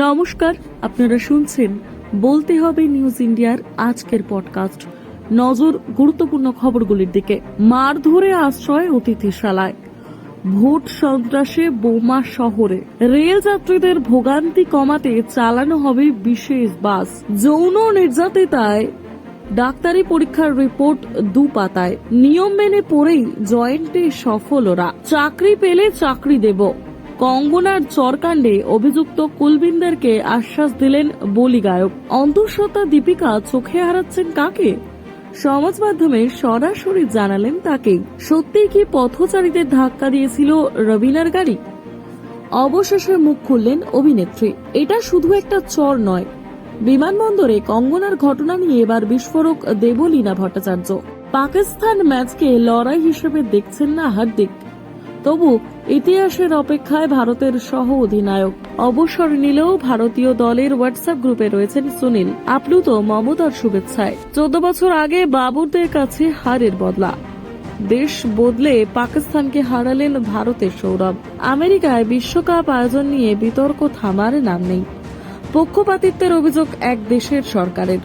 নমস্কার, আপনারা শুনছেন বলতে হবে নিউজ ইন্ডিয়ার আজকের পডকাস্ট। নজর গুরুত্বপূর্ণ খবরগুলির দিকে। মারধরে আশ্রয় অতিথিশালায়। ভোট সন্ত্রাসে বোমা শহরে। রেল যাত্রীদের ভোগান্তি কমাতে চালানো হবে বিশেষ বাস। যৌন নির্যাতিতায় ডাক্তারি পরীক্ষার রিপোর্ট দু পাতায় নিয়ম মেনে পড়েই জয়েন্টে সফল ওরা চাকরি পেলে চাকরি দেব। কঙ্গনার চরকাণ্ডে অভিযুক্ত কুলবিন্দারকে আশ্বাস দিলেন বলি গায়ক। অন্তঃসত্ত্বা দীপিকা চোখে হারাচ্ছেন কাকে? সমাজ মাধ্যমে সরাসরি জানালেন তাকে। সত্যিই কি পথচারীদের ধাক্কা দিয়েছিল রবিনার গাড়ি? অবশেষে মুখ খুললেন অভিনেত্রী। এটা শুধু একটা চর নয়। বিমানবন্দরে কঙ্গনার ঘটনা নিয়ে এবার বিস্ফোরক দেবলীনা ভট্টাচার্য। পাকিস্তান ম্যাচকে লড়াই হিসেবে দেখছেন না হার্দিক। তবু ইতিহাসের অপেক্ষায় ভারতের সহ অধিনায়ক অবসর নিলেও ভারতীয় দলের হোয়াটসঅ্যাপ গ্রুপে রয়েছেন সুনীল। আপ্লুত মমতার শুভেচ্ছায়। চোদ্দ বছর আগে বাবুরদের কাছে হারের বদলা। দেশ বদলে পাকিস্তানকে হারালেন ভারতের সৌরভ। আমেরিকায় বিশ্বকাপ আয়োজন নিয়ে বিতর্ক থামার নাম নেই। পক্ষপাতিত্বের অভিযোগ এক দেশের সরকারের।